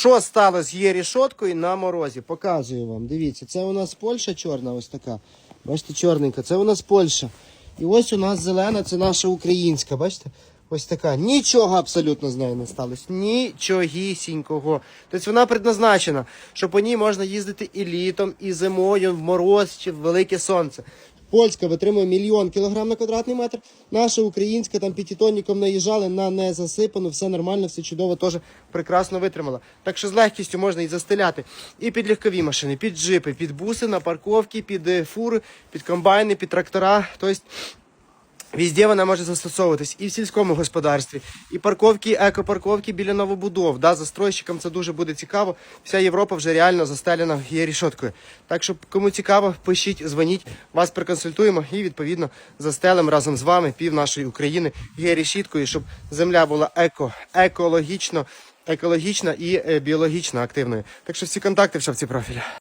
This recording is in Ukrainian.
Що сталося її рішоткою на морозі? Показую вам. Дивіться, це у нас Польща чорна, ось така. Бачите, чорненька, це у нас Польща. І ось у нас зелена, це наша українська, бачите? Ось така. Нічого абсолютно з нею не сталося. Нічогісінького. Тобто вона предназначена, що по ній можна їздити і літом, і зимою, в мороз чи в велике сонце. Польська витримує мільйон кілограм на квадратний метр. Наша українська там п'ятитонником наїжджали на незасипану, все нормально, все чудово, теж прекрасно витримала. Так що з легкістю можна і застеляти і під легкові машини, під джипи, під буси, на парковки, під е, фури, під комбайни, під трактора. Тобто Везде вона може застосовуватись і в сільському господарстві, і парковки, екопарковки біля новобудов. Да, застройщикам це дуже буде цікаво. Вся Європа вже реально застелена є рішоткою. Так що, кому цікаво, пишіть, дзвоніть, вас проконсультуємо і відповідно застелим разом з вами пів нашої України є решіткою, щоб земля була еко, екологічно, екологічна і е, біологічно активною. Так що всі контакти в шапці профіля.